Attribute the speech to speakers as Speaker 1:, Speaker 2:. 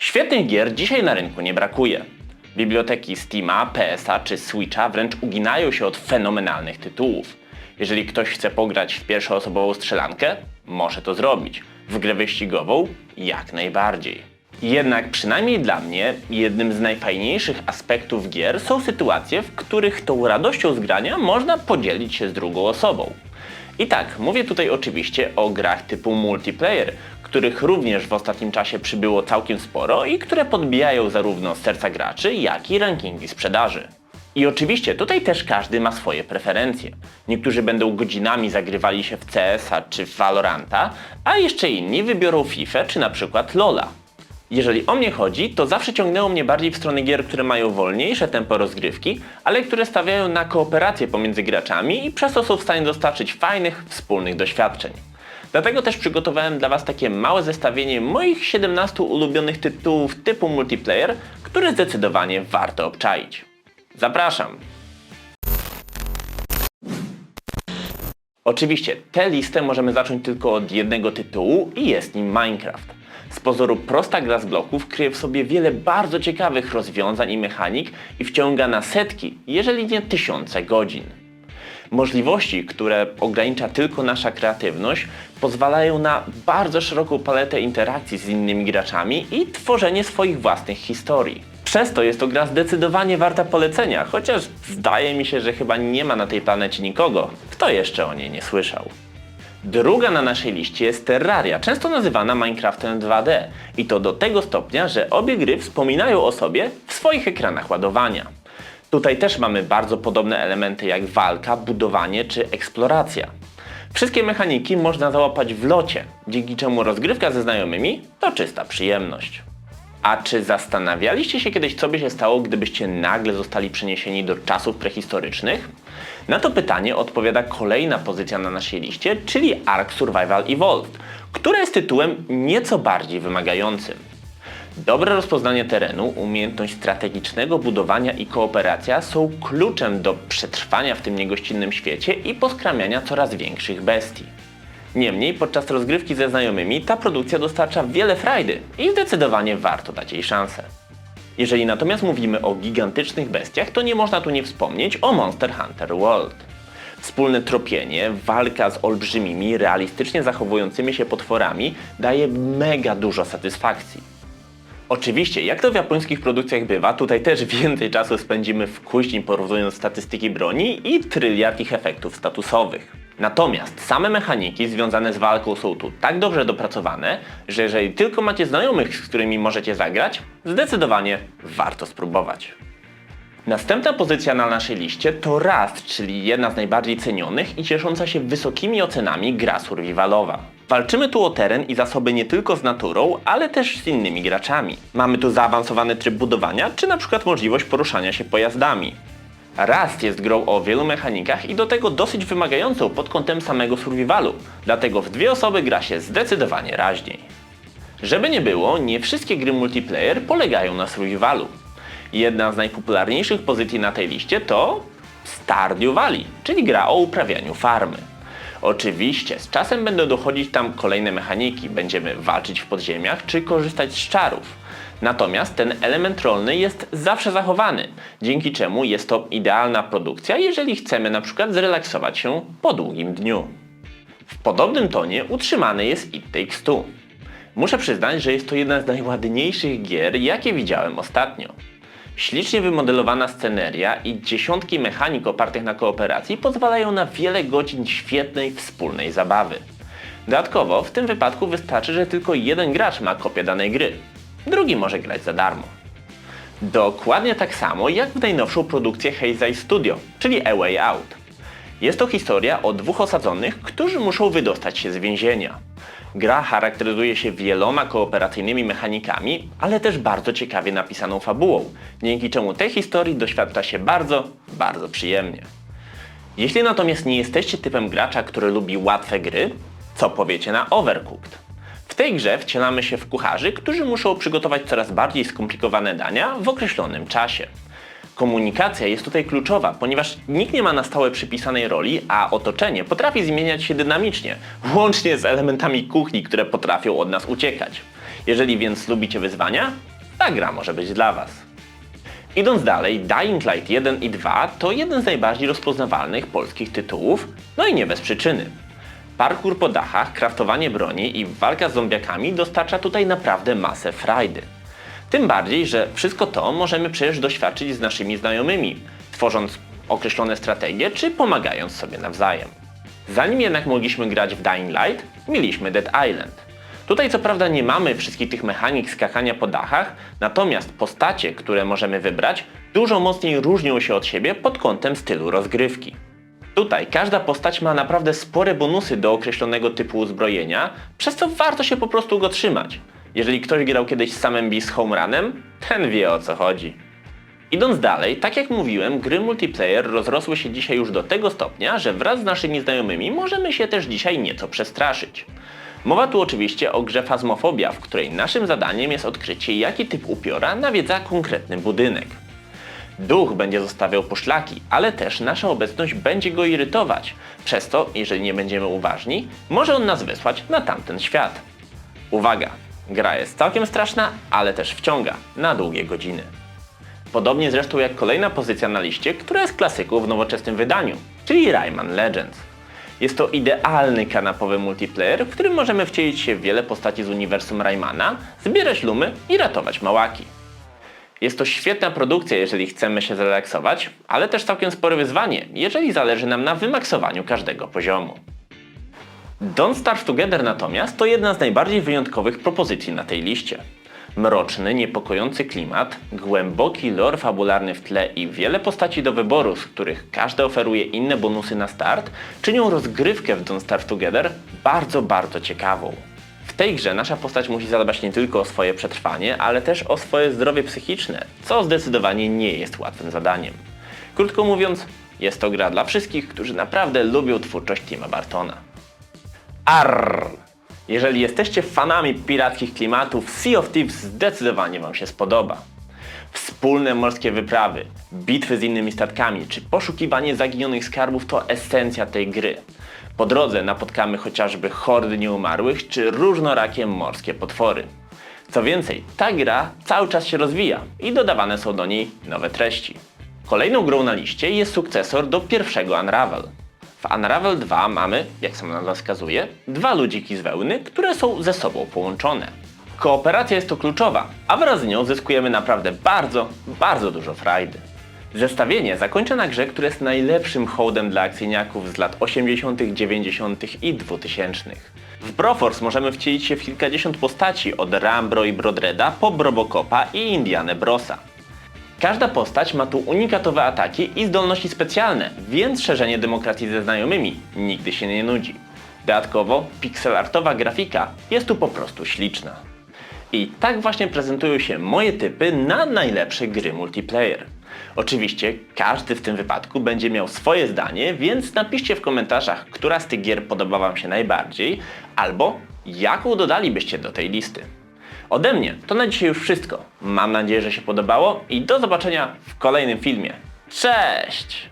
Speaker 1: Świetnych gier dzisiaj na rynku nie brakuje. Biblioteki Steama, PSA czy Switcha wręcz uginają się od fenomenalnych tytułów. Jeżeli ktoś chce pograć w pierwszoosobową strzelankę, może to zrobić. W grę wyścigową jak najbardziej. Jednak przynajmniej dla mnie jednym z najfajniejszych aspektów gier są sytuacje, w których tą radością z grania można podzielić się z drugą osobą. I tak, mówię tutaj oczywiście o grach typu multiplayer, których również w ostatnim czasie przybyło całkiem sporo i które podbijają zarówno serca graczy, jak i rankingi sprzedaży. I oczywiście tutaj też każdy ma swoje preferencje. Niektórzy będą godzinami zagrywali się w CS-a czy w Valoranta, a jeszcze inni wybiorą FIFA czy na przykład LoL'a. Jeżeli o mnie chodzi, to zawsze ciągnęło mnie bardziej w stronę gier, które mają wolniejsze tempo rozgrywki, ale które stawiają na kooperację pomiędzy graczami i przez to są w stanie dostarczyć fajnych, wspólnych doświadczeń. Dlatego też przygotowałem dla Was takie małe zestawienie moich 17 ulubionych tytułów typu multiplayer, które zdecydowanie warto obczaić. Zapraszam! Oczywiście, tę listę możemy zacząć tylko od jednego tytułu i jest nim Minecraft. Z pozoru prosta gra z bloków kryje w sobie wiele bardzo ciekawych rozwiązań i mechanik i wciąga na setki, jeżeli nie tysiące godzin. Możliwości, które ogranicza tylko nasza kreatywność, pozwalają na bardzo szeroką paletę interakcji z innymi graczami i tworzenie swoich własnych historii. Przez to jest to gra zdecydowanie warta polecenia, chociaż zdaje mi się, że chyba nie ma na tej planecie nikogo, kto jeszcze o niej nie słyszał. Druga na naszej liście jest Terraria, często nazywana Minecraftem 2D. I to do tego stopnia, że obie gry wspominają o sobie w swoich ekranach ładowania. Tutaj też mamy bardzo podobne elementy jak walka, budowanie czy eksploracja. Wszystkie mechaniki można załapać w locie, dzięki czemu rozgrywka ze znajomymi to czysta przyjemność. A czy zastanawialiście się kiedyś, co by się stało, gdybyście nagle zostali przeniesieni do czasów prehistorycznych? Na to pytanie odpowiada kolejna pozycja na naszej liście, czyli Ark Survival Evolved, które jest tytułem nieco bardziej wymagającym. Dobre rozpoznanie terenu, umiejętność strategicznego budowania i kooperacja są kluczem do przetrwania w tym niegościnnym świecie i poskramiania coraz większych bestii. Niemniej podczas rozgrywki ze znajomymi ta produkcja dostarcza wiele frajdy i zdecydowanie warto dać jej szansę. Jeżeli natomiast mówimy o gigantycznych bestiach, to nie można tu nie wspomnieć o Monster Hunter World. Wspólne tropienie, walka z olbrzymimi, realistycznie zachowującymi się potworami daje mega dużo satysfakcji. Oczywiście, jak to w japońskich produkcjach bywa, tutaj też więcej czasu spędzimy w kuźni porównując statystyki broni i tryliard ich efektów statusowych. Natomiast same mechaniki związane z walką są tu tak dobrze dopracowane, że jeżeli tylko macie znajomych, z którymi możecie zagrać, zdecydowanie warto spróbować. Następna pozycja na naszej liście to Rust, czyli jedna z najbardziej cenionych i ciesząca się wysokimi ocenami gra survivalowa. Walczymy tu o teren i zasoby nie tylko z naturą, ale też z innymi graczami. Mamy tu zaawansowany tryb budowania, czy na przykład możliwość poruszania się pojazdami. Rust jest grą o wielu mechanikach i do tego dosyć wymagającą pod kątem samego survivalu, dlatego w dwie osoby gra się zdecydowanie raźniej. Żeby nie było, nie wszystkie gry multiplayer polegają na survivalu. Jedna z najpopularniejszych pozycji na tej liście to Stardew Valley, czyli gra o uprawianiu farmy. Oczywiście, z czasem będą dochodzić tam kolejne mechaniki, będziemy walczyć w podziemiach czy korzystać z czarów. Natomiast ten element rolny jest zawsze zachowany, dzięki czemu jest to idealna produkcja, jeżeli chcemy na przykład zrelaksować się po długim dniu. W podobnym tonie utrzymany jest It Takes Two. Muszę przyznać, że jest to jedna z najładniejszych gier, jakie widziałem ostatnio. Ślicznie wymodelowana sceneria i dziesiątki mechanik opartych na kooperacji pozwalają na wiele godzin świetnej wspólnej zabawy. Dodatkowo w tym wypadku wystarczy, że tylko jeden gracz ma kopię danej gry. Drugi może grać za darmo. Dokładnie tak samo jak w najnowszą produkcję Heisei Studio, czyli A Way Out. Jest to historia o dwóch osadzonych, którzy muszą wydostać się z więzienia. Gra charakteryzuje się wieloma kooperacyjnymi mechanikami, ale też bardzo ciekawie napisaną fabułą, dzięki czemu tej historii doświadcza się bardzo, bardzo przyjemnie. Jeśli natomiast nie jesteście typem gracza, który lubi łatwe gry, co powiecie na Overcooked? W tej grze wcielamy się w kucharzy, którzy muszą przygotować coraz bardziej skomplikowane dania w określonym czasie. Komunikacja jest tutaj kluczowa, ponieważ nikt nie ma na stałe przypisanej roli, a otoczenie potrafi zmieniać się dynamicznie, łącznie z elementami kuchni, które potrafią od nas uciekać. Jeżeli więc lubicie wyzwania, ta gra może być dla Was. Idąc dalej, Dying Light 1 i 2 to jeden z najbardziej rozpoznawalnych polskich tytułów, no i nie bez przyczyny. Parkour po dachach, kraftowanie broni i walka z zombiakami dostarcza tutaj naprawdę masę frajdy. Tym bardziej, że wszystko to możemy przecież doświadczyć z naszymi znajomymi, tworząc określone strategie czy pomagając sobie nawzajem. Zanim jednak mogliśmy grać w Dying Light, mieliśmy Dead Island. Tutaj co prawda nie mamy wszystkich tych mechanik skakania po dachach, natomiast postacie, które możemy wybrać, dużo mocniej różnią się od siebie pod kątem stylu rozgrywki. Tutaj każda postać ma naprawdę spore bonusy do określonego typu uzbrojenia, przez co warto się po prostu go trzymać. Jeżeli ktoś grał kiedyś z samym Beast Home Runem, ten wie o co chodzi. Idąc dalej, tak jak mówiłem, gry multiplayer rozrosły się dzisiaj już do tego stopnia, że wraz z naszymi znajomymi możemy się też dzisiaj nieco przestraszyć. Mowa tu oczywiście o grze Phasmophobia, w której naszym zadaniem jest odkrycie, jaki typ upiora nawiedza konkretny budynek. Duch będzie zostawiał poszlaki, ale też nasza obecność będzie go irytować. Przez to, jeżeli nie będziemy uważni, może on nas wysłać na tamten świat. Uwaga! Gra jest całkiem straszna, ale też wciąga na długie godziny. Podobnie zresztą jak kolejna pozycja na liście, która jest klasyką w nowoczesnym wydaniu, czyli Rayman Legends. Jest to idealny kanapowy multiplayer, w którym możemy wcielić się w wiele postaci z uniwersum Raymana, zbierać lumy i ratować małaki. Jest to świetna produkcja, jeżeli chcemy się zrelaksować, ale też całkiem spore wyzwanie, jeżeli zależy nam na wymaksowaniu każdego poziomu. Don't Starve Together natomiast to jedna z najbardziej wyjątkowych propozycji na tej liście. Mroczny, niepokojący klimat, głęboki lore fabularny w tle i wiele postaci do wyboru, z których każda oferuje inne bonusy na start, czynią rozgrywkę w Don't Starve Together bardzo, bardzo ciekawą. W tej grze nasza postać musi zadbać nie tylko o swoje przetrwanie, ale też o swoje zdrowie psychiczne, co zdecydowanie nie jest łatwym zadaniem. Krótko mówiąc, jest to gra dla wszystkich, którzy naprawdę lubią twórczość Tima Bartona. Arr! Jeżeli jesteście fanami pirackich klimatów, Sea of Thieves zdecydowanie Wam się spodoba. Wspólne morskie wyprawy, bitwy z innymi statkami czy poszukiwanie zaginionych skarbów to esencja tej gry. Po drodze napotkamy chociażby hordy nieumarłych czy różnorakie morskie potwory. Co więcej, ta gra cały czas się rozwija i dodawane są do niej nowe treści. Kolejną grą na liście jest sukcesor do pierwszego Unravel. W Unravel 2 mamy, jak sama nazwa wskazuje, dwa ludziki z wełny, które są ze sobą połączone. Kooperacja jest to kluczowa, a wraz z nią zyskujemy naprawdę bardzo, bardzo dużo frajdy. Zestawienie zakończę na grze, które jest najlepszym hołdem dla akcyjniaków z lat 80., 90. i 2000. W Broforce możemy wcielić się w kilkadziesiąt postaci od Rambro i Brodreda po Brobocopa i Indianę Brosa. Każda postać ma tu unikatowe ataki i zdolności specjalne, więc szerzenie demokracji ze znajomymi nigdy się nie nudzi. Dodatkowo pixelartowa grafika jest tu po prostu śliczna. I tak właśnie prezentują się moje typy na najlepsze gry multiplayer. Oczywiście każdy w tym wypadku będzie miał swoje zdanie, więc napiszcie w komentarzach, która z tych gier podoba Wam się najbardziej, albo jaką dodalibyście do tej listy. Ode mnie to na dzisiaj już wszystko. Mam nadzieję, że się podobało i do zobaczenia w kolejnym filmie. Cześć!